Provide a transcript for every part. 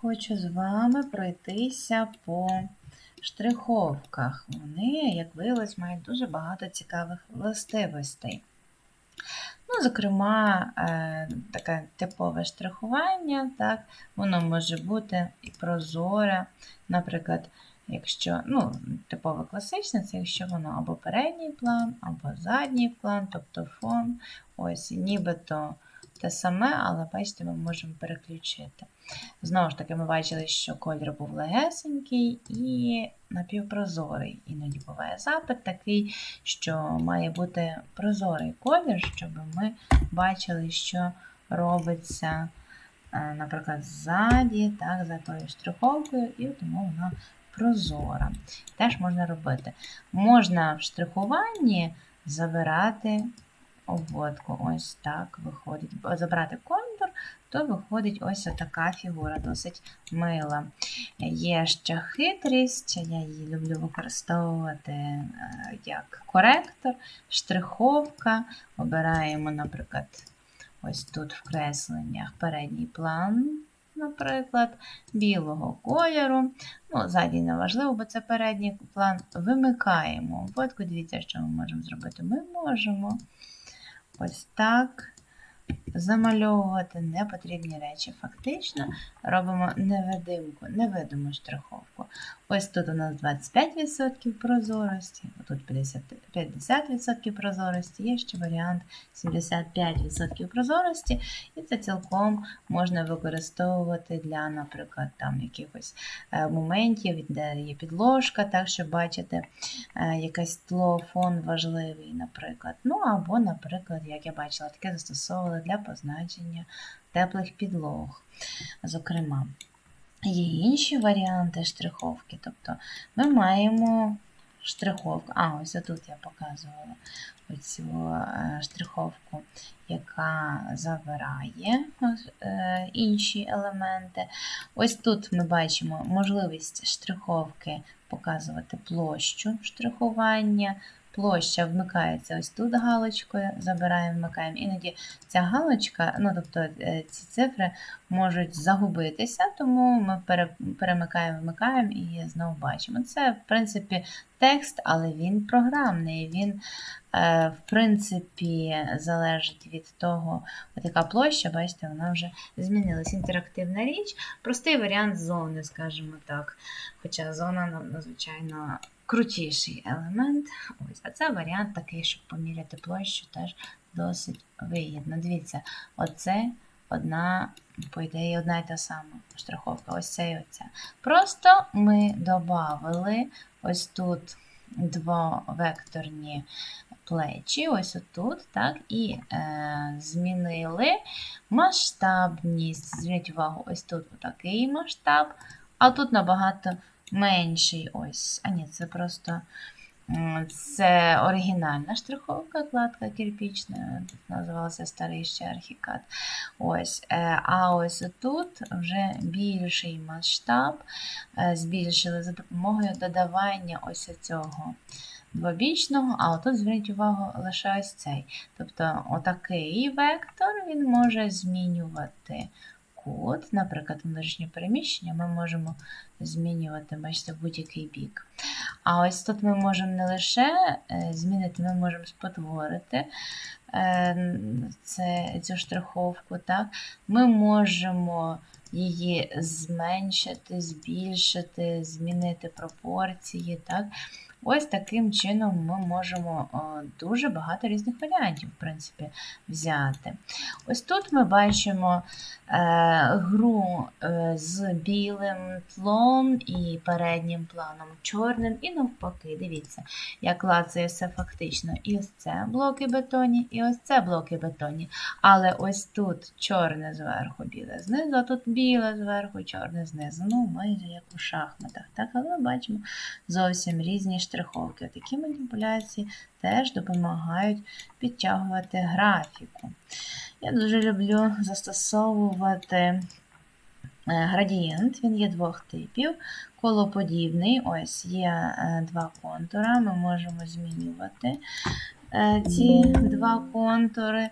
хочу з вами пройтися по штриховках. Вони, як виявилось, мають дуже багато цікавих властивостей. Ну, зокрема, е, таке типове штрихування, так, воно може бути і прозоре, наприклад, якщо, ну, типове класичне, це якщо воно або передній план, або задній план, тобто фон, ось, нібито те саме, але бачите, ми можемо переключити. Знову ж таки, ми бачили, що колір був легесенький і напівпрозорий. Іноді буває запит такий, що має бути прозорий колір, щоб ми бачили, що робиться, е, наприклад, ззаді, так, за тою штриховкою, і тому вона прозора. Теж можна робити. Можна в штрихуванні забирати обводку. Ось так виходить. Забрати контур, то виходить ось така фігура, досить мила. Є ще хитрість, я її люблю використовувати е, як коректор, штриховка. Обираємо, наприклад, ось тут в кресленнях передній план. Наприклад, білого кольору. Ну, ззаді не важливо, бо це передній план. Вимикаємо. Обводку, дивіться, що ми можемо зробити. Ми можемо ось так замальовувати непотрібні речі. Фактично робимо невидимку, невидиму штриховку. Ось тут у нас 25% прозорості, тут 50%, 50% прозорості, є ще варіант 75% прозорості, і це цілком можна використовувати для, наприклад, там якихось е, моментів, де є підложка, так, щоб бачити е, якесь тло, фон важливий, наприклад. Ну, або, наприклад, як я бачила, таке застосовували для позначення теплих підлог. Зокрема, є інші варіанти штриховки. Тобто ми маємо штриховку. А, ось тут я показувала оцю е, штриховку, яка забирає е, інші елементи. Ось тут ми бачимо можливість штриховки показувати площу штрихування. Площа вмикається ось тут галочкою, забираємо, вмикаємо. Іноді ця галочка, ну тобто е, ці цифри можуть загубитися, тому ми перемикаємо, вмикаємо і знову бачимо. Це, в принципі, текст, але він програмний. Він, е, в принципі, залежить від того, от яка площа, бачите, вона вже змінилась. Інтерактивна річ, простий варіант зони, скажімо так. Хоча зона надзвичайно крутіший елемент. Ось, А це варіант такий, щоб поміряти площу, теж досить вигідно. Дивіться, оце одна, по ідеї, одна і та сама штриховка. Ось це і оця. Просто ми додали ось тут двовекторні плечі, ось отут, так, і е, змінили масштабність. Зверніть увагу, ось тут такий масштаб, а тут набагато менший ось. А ні, це просто це оригінальна штриховка, кладка кирпічна, називалася старий ще архікат. Ось. Е, а ось тут вже більший масштаб е, збільшили за допомогою додавання ось цього двобічного, а отут, зверніть увагу, лише ось цей. Тобто, отакий вектор він може змінювати код, наприклад, внутрішнє переміщення, ми можемо змінювати, бачите, будь-який бік. А ось тут ми можемо не лише е, змінити, ми можемо спотворити е, це, цю штриховку. так? Ми можемо її зменшити, збільшити, змінити пропорції. так? Ось таким чином ми можемо дуже багато різних варіантів, в принципі, взяти. Ось тут ми бачимо е, гру е, з білим тлом і переднім планом чорним, і навпаки, дивіться, як лацає все фактично. І ось це блоки бетоні, і ось це блоки бетоні. Але ось тут чорне зверху, біле знизу, а тут біле зверху, чорне знизу. Ну, майже як у шахматах. Так, Але ми бачимо зовсім різні штриховки. Такі маніпуляції теж допомагають підтягувати графіку. Я дуже люблю застосовувати е, градієнт, він є двох типів. Колоподібний, ось є е, два контура, ми можемо змінювати е, ці два контури,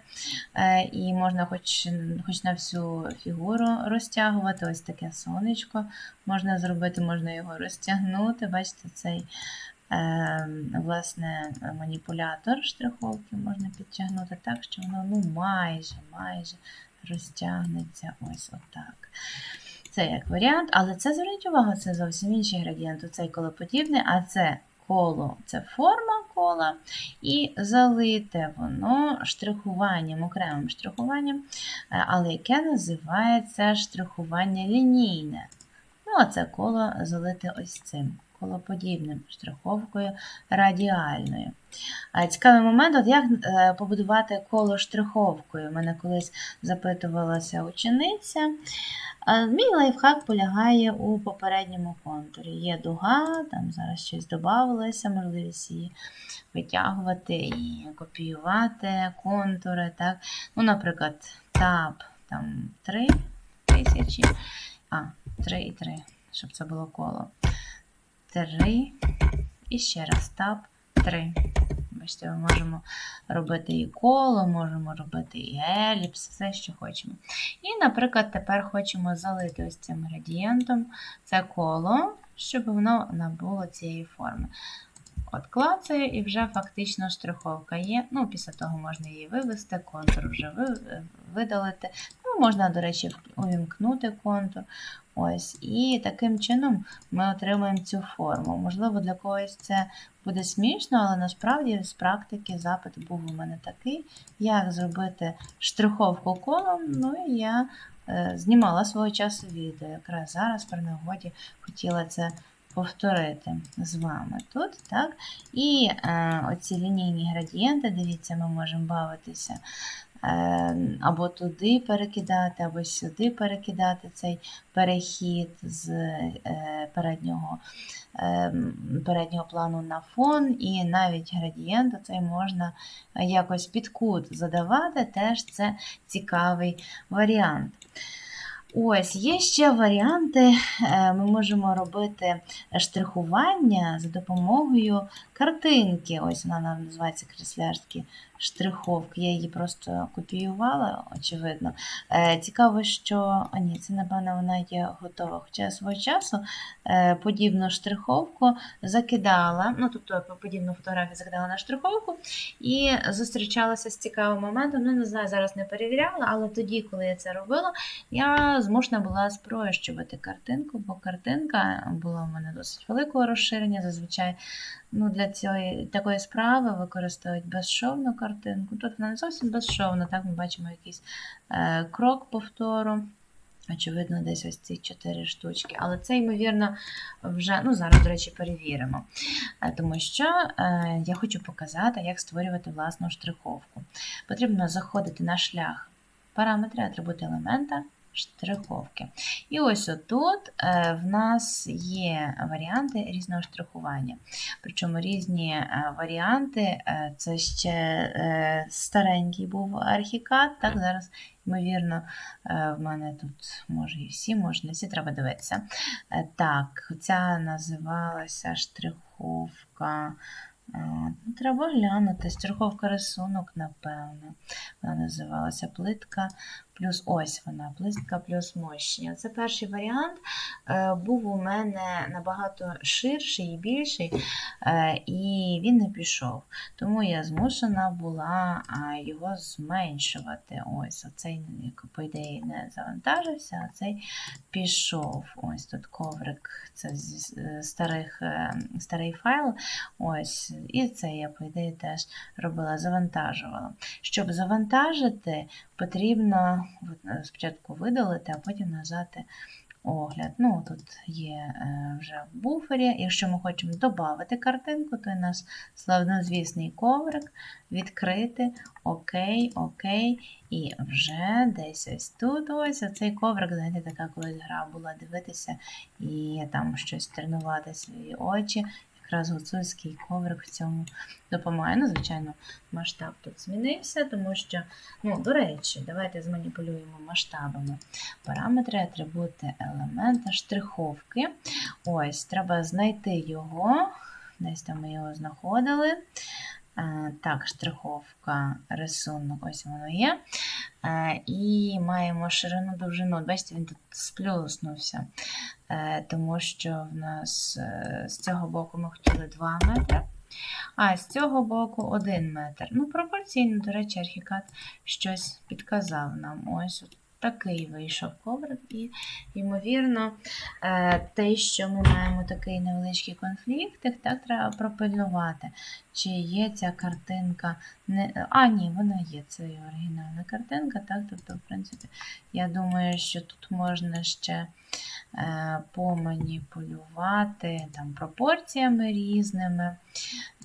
і можна хоч, хоч на всю фігуру розтягувати. Ось таке сонечко можна зробити, можна його розтягнути. Бачите, цей власне маніпулятор штриховки можна підтягнути так, що воно ну, майже, майже розтягнеться ось отак. Це як варіант, але це зверніть увагу, це зовсім інший градієнт. Цей колоподібний, а це коло це форма кола, і залите воно штрихуванням, окремим штрихуванням, е, але яке називається штрихування лінійне. Ну, а це коло залите ось цим колоподібним штриховкою радіальною. Цікавий момент, от як е, побудувати коло штриховкою. Мене колись запитувалася учениця. Мій лайфхак полягає у попередньому контурі. Є дуга, там зараз щось додавалося, можливість її витягувати і копіювати контури. Так? Ну, Наприклад, таб там 3 тисячі, а, 3 і 3, щоб це було коло. 3 і ще раз таб 3. Бачите, ми можемо робити і коло, можемо робити і еліпс, все, що хочемо. І, наприклад, тепер хочемо залити ось цим градієнтом це коло, щоб воно набуло цієї форми. От клацаю, і вже фактично штриховка є. Ну, Після того можна її вивести, контур вже видалити. Можна, до речі, увімкнути контур. Ось, І таким чином ми отримуємо цю форму. Можливо, для когось це буде смішно, але насправді з практики запит був у мене такий, як зробити штриховку колом. Ну і я е, знімала свого часу відео. Якраз зараз при нагоді хотіла це повторити з вами тут. так? І е, оці лінійні градієнти, дивіться, ми можемо бавитися. Е, або туди перекидати, або сюди перекидати цей перехід з е, переднього е, переднього плану на фон, і навіть градієнт цей можна якось під кут задавати, теж це цікавий варіант. Ось, є ще варіанти. Ми можемо робити штрихування за допомогою картинки. Ось вона називається креслярські штриховки. Я її просто копіювала, очевидно. Е, цікаво, що а ні, це, напевно, вона є готова. Хоча свого часу е, подібну штриховку закидала, ну, тобто подібну фотографію закидала на штриховку і зустрічалася з цікавим моментом. Ну, не знаю, зараз не перевіряла, але тоді, коли я це робила, я змушена була спрощувати картинку, бо картинка була в мене досить великого розширення. Зазвичай ну, для цієї такої справи використовують безшовну картинку. Тут вона не зовсім безшовна, так ми бачимо якийсь е, крок повтору. Очевидно, десь ось ці чотири штучки. Але це, ймовірно, вже, ну, зараз, до речі, перевіримо. Е, тому що е, я хочу показати, як створювати власну штриховку. Потрібно заходити на шлях параметри, атрибути елемента, штриховки. І ось отут е, в нас є варіанти різного штрихування. Причому різні е, варіанти е, це ще старенький був архікад. Так, зараз, ймовірно, в мене тут може і всі, може не всі, треба дивитися. Так, ця називалася штриховка. Ну, треба глянути, страховка рисунок, напевно. Вона називалася плитка плюс ось вона, плитка плюс мощня. Це перший варіант. Е, був у мене набагато ширший і більший, е, і він не пішов. Тому я змушена була його зменшувати. Ось, оцей, по ідеї, не завантажився, а цей пішов. Ось тут коврик, це старих, е, старий файл. Ось, І це я, по ідеї, теж робила, завантажувала. Щоб завантажити, потрібно спочатку видалити, а потім нажати огляд. Ну, Тут є е, вже в буфері. Якщо ми хочемо додати картинку, то у нас славнозвісний коврик, відкрити, ОК, ОК. І вже десь ось тут ось цей коврик, знаєте, така колись гра була дивитися і там щось тренувати свої очі якраз гуцульський коврик в цьому допомагає. Ну, звичайно, масштаб тут змінився, тому що, ну, до речі, давайте зманіпулюємо масштабами. Параметри, атрибути елемента, штриховки. Ось, треба знайти його. Десь там ми його знаходили. Е, Так, штриховка, рисунок, ось воно є. Е, І маємо ширину довжину. Бачите, він тут сплюснувся, тому що в нас е, з цього боку ми хотіли 2 метри, а з цього боку 1 метр. Ну, пропорційно, до речі, архікат щось підказав нам. Ось такий вийшов коврик, і, ймовірно, е, те, що ми маємо такий невеличкий конфліктик, так треба пропильнувати. Чи є ця картинка не. А, ні, вона є, це оригінальна картинка, так? Тобто, в принципі, я думаю, що тут можна ще е, поманіпулювати там, пропорціями різними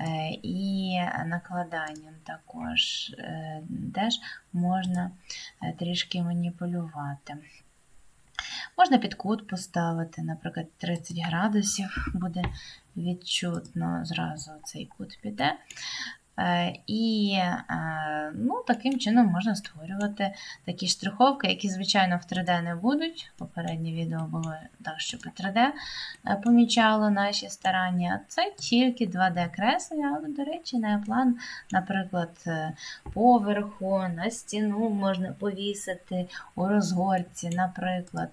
е, і накладанням також е, теж можна е, трішки маніпулювати. Можна під кут поставити, наприклад, 30 градусів, буде відчутно, зразу цей кут піде. Е, І е, ну, таким чином можна створювати такі штриховки, які, звичайно, в 3D не будуть. Попереднє відео було так, щоб і 3D е, помічало наші старання. Це тільки 2D-креслення, але, до речі, на план, наприклад, поверху, на стіну можна повісити у розгорці, наприклад.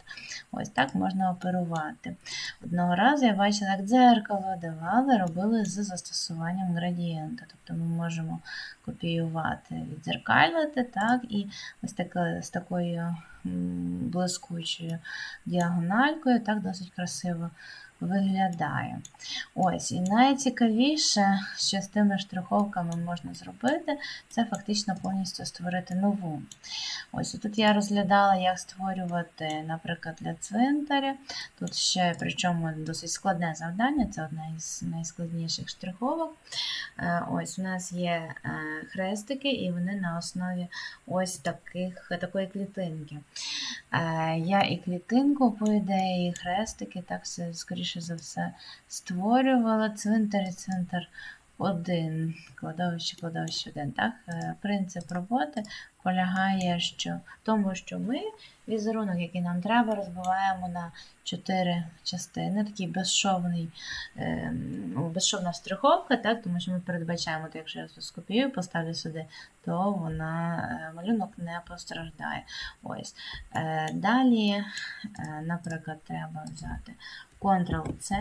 Ось так можна оперувати. Одного разу я бачила, як дзеркало давали, робили з застосуванням градієнта. Тобто ми можемо копіювати, відзеркалювати, так, і ось таке, з такою блискучою діагональкою, так досить красиво виглядає. Ось, і найцікавіше, що з тими штриховками можна зробити, це фактично повністю створити нову. Ось тут я розглядала, як створювати, наприклад, для цвинтаря. Тут ще, причому досить складне завдання, це одна із найскладніших штриховок. Е, Ось у нас є е, хрестики, і вони на основі ось таких, такої клітинки. Е, Я і клітинку, по ідеї, і хрестики, так все, скоріше за все, створювала. Цвинтар і цвинтар один, кладовище, кладовище один. Так? Е, Принцип роботи полягає що, в тому, що ми візерунок, який нам треба, розбиваємо на чотири частини. Такий безшовний, е, ну, безшовна штриховка, так? тому що ми передбачаємо, то якщо я скопіюю, поставлю сюди, то вона е, малюнок не постраждає. Ось. Далі, наприклад, треба взяти Ctrl-C.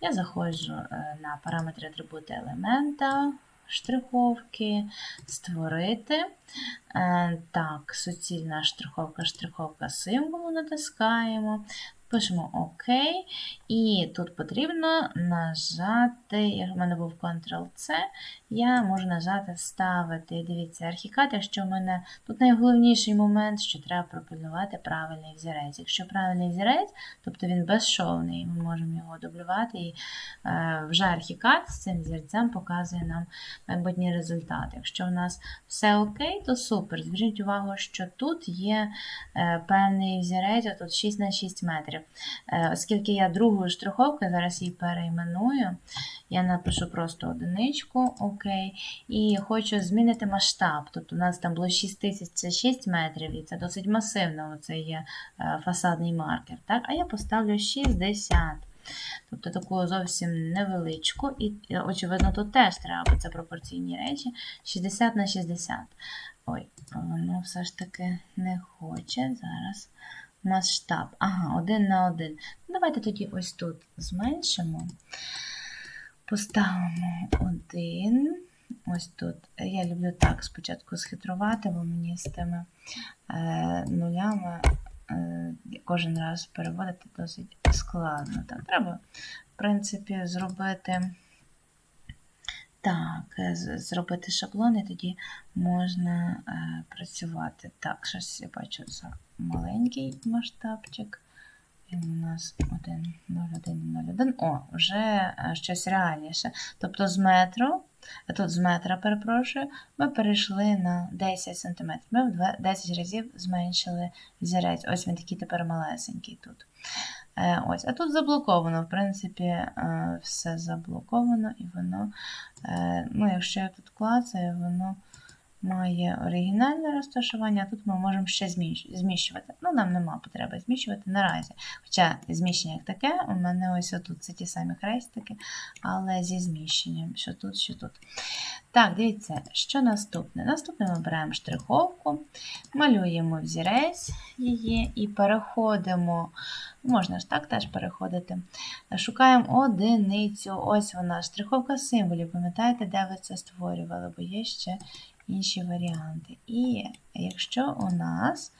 Я заходжу е, на параметри атрибути елемента, штриховки, створити. Е, Так, суцільна штриховка, штриховка символу натискаємо. Пишемо ОК. І тут потрібно нажати, як в мене був Ctrl-C, я можу нажати Вставити. Дивіться, архікат, якщо в мене тут найголовніший момент, що треба пропильнувати правильний взірець. Якщо правильний взірець, тобто він безшовний, ми можемо його дублювати, і е, вже архікат з цим зірцем показує нам майбутній результат. Якщо в нас все окей, то супер. Зверніть увагу, що тут є е, певний взірець, тут 6 на 6 метрів. Е, Оскільки я другою штриховкою, зараз її перейменую, я напишу просто одиничку, окей, і хочу змінити масштаб. Тобто у нас там було 6 тисяч, це 6 метрів, і це досить масивно, це є е, фасадний маркер. Так? А я поставлю 60. Тобто таку зовсім невеличку, і, очевидно, тут теж треба, бо це пропорційні речі. 60 на 60. Ой, воно все ж таки не хоче зараз. Масштаб. Ага, один на один. Давайте тоді ось тут зменшимо. Поставимо один. Ось тут. Я люблю так спочатку схитрувати, бо мені з тими е, нулями е, кожен раз переводити досить складно. Так, треба, в принципі, зробити. Так, е, зробити шаблон, і тоді можна е, працювати. Так, щось я бачу за маленький масштабчик. Він у нас 1, 0, 1, 0, 1. О, вже е, щось реальніше. Тобто з метру, тут з метра, перепрошую, ми перейшли на 10 см. Ми в 10 разів зменшили зірець. Ось він такий тепер малесенький тут. Е, Ось, а тут заблоковано, в принципі, е, все заблоковано, і воно, е, ну, якщо я тут клацаю, воно має оригінальне розташування, а тут ми можемо ще зміщувати. Ну, нам нема потреби зміщувати наразі. Хоча зміщення як таке, у мене ось отут це ті самі хрестики, але зі зміщенням, що тут, що тут. Так, дивіться, що наступне? Наступне ми беремо штриховку, малюємо взірець її і переходимо. Можна ж так теж переходити. Шукаємо одиницю. Ось вона, штриховка символів. Пам'ятаєте, де ви це створювали, бо є ще інші варіанти. І якщо у нас,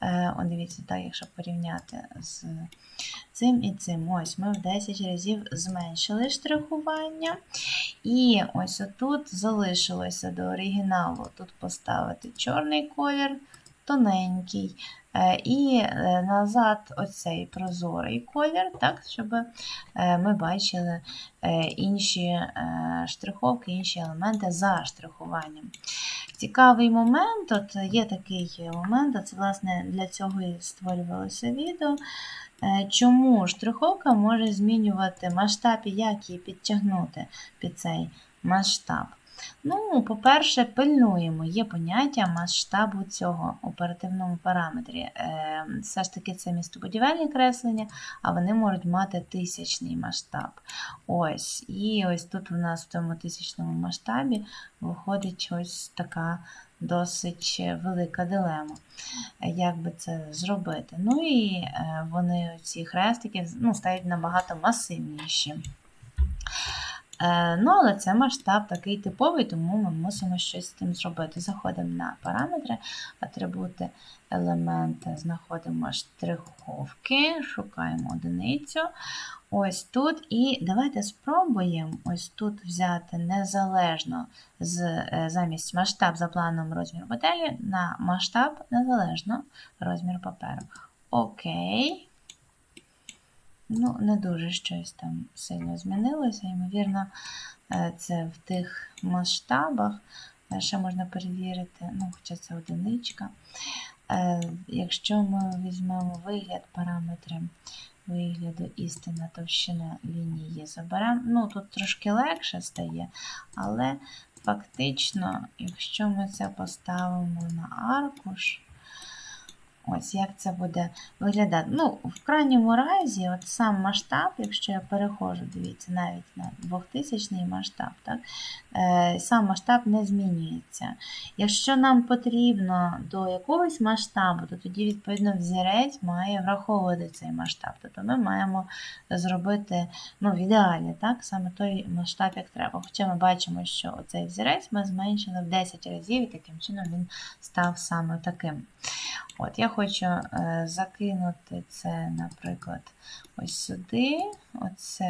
е, о, дивіться, так, якщо порівняти з цим і цим, ось ми в 10 разів зменшили штрихування. І ось отут залишилося до оригіналу. Тут поставити чорний колір, тоненький. Е, І е, назад оцей прозорий колір, так, щоб е, ми бачили інші штриховки, інші елементи за штрихуванням. Цікавий момент, от є такий момент, от, власне, для цього і створювалося відео. Чому штриховка може змінювати масштаб і як її підтягнути під цей масштаб? Ну, по-перше, пильнуємо, є поняття масштабу цього оперативному параметрі. Е, Все ж таки це містобудівельні креслення, а вони можуть мати тисячний масштаб. Ось, І ось тут у нас в цьому тисячному масштабі виходить ось така досить велика дилема. Як би це зробити? Ну і е, вони, ці хрестики, ну, стають набагато масивніші. Е, Ну, але це масштаб такий типовий, тому ми мусимо щось з тим зробити. Заходимо на параметри, атрибути, елементи, знаходимо штриховки, шукаємо одиницю. Ось тут. І давайте спробуємо ось тут взяти незалежно з, е, замість масштаб за планом розмір моделі на масштаб незалежно розмір паперу. Окей. Ну, не дуже щось там сильно змінилося. Ймовірно, е, це в тих масштабах. Ще можна перевірити, ну, хоча це одиничка. Е, Якщо ми візьмемо вигляд, параметри вигляду істина товщина лінії заберемо, ну, тут трошки легше стає, але фактично, якщо ми це поставимо на аркуш, Ось як це буде виглядати. Ну, в крайньому разі, от сам масштаб, якщо я переходжу, дивіться, навіть на 2000 масштаб, так, е, сам масштаб не змінюється. Якщо нам потрібно до якогось масштабу, то тоді, відповідно, взірець має враховувати цей масштаб. Тобто ми маємо зробити ну, в ідеалі так, саме той масштаб, як треба. Хоча ми бачимо, що цей взірець ми зменшили в 10 разів, і таким чином він став саме таким. От, Я хочу е, закинути це, наприклад, ось сюди, оце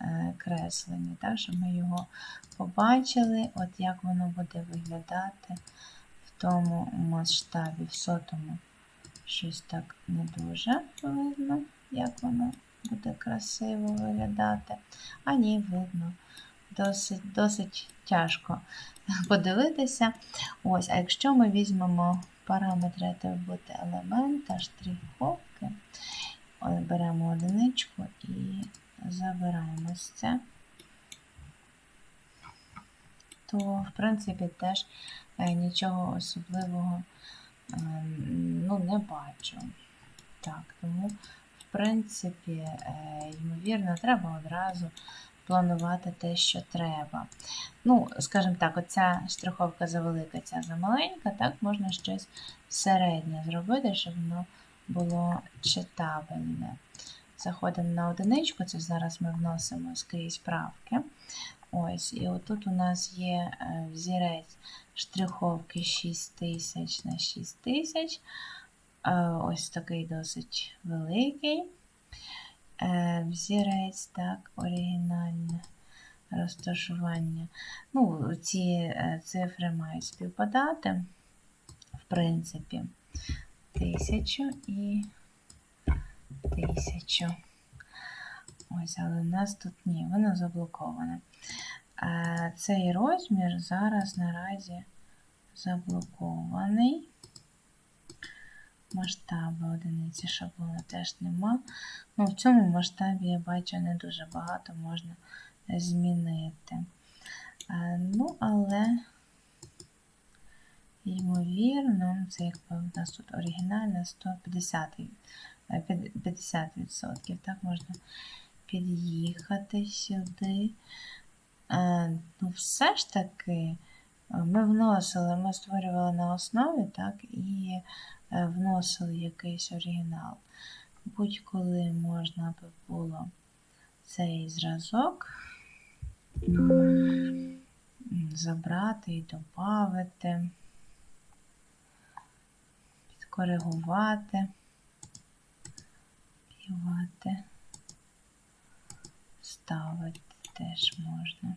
е, креслення, так, щоб ми його побачили, от як воно буде виглядати в тому масштабі, в сотому. Щось так не дуже видно, як воно буде красиво виглядати. А ні, видно. Досить, досить тяжко подивитися. Ось, а якщо ми візьмемо параметри атрибути елемента, штриховки, беремо одиничку і забираємо ось це, то, в принципі, теж е, нічого особливого е, ну, не бачу. Так, тому, в принципі, е, ймовірно, треба одразу планувати те, що треба. Ну, скажімо так, оця штриховка завелика, ця замаленька, так можна щось середнє зробити, щоб воно було читабельне. Заходимо на одиничку, це зараз ми вносимо скрізь правки. Ось, І отут у нас є взірець штриховки 6000 на 6000. Ось такий досить великий. Взірець, так, оригінальне розташування. Ну, ці цифри мають співпадати, в принципі, тисячу і тисячу. Ось, але у нас тут ні, воно заблоковане. Цей розмір зараз наразі заблокований. Масштаби одиниці шаблону теж нема. Ну, В цьому масштабі я бачу не дуже багато можна змінити. Ну, але Ймовірно, це якби у нас тут оригінальне 150, е, п'ят- 50%. Так, можна під'їхати сюди. Е, Ну, все ж таки, е, ми вносили, ми створювали на основі, так, і е, вносили якийсь оригінал. Будь-коли можна би було цей зразок забрати і додати, підкоригувати, копіювати, ставити теж можна.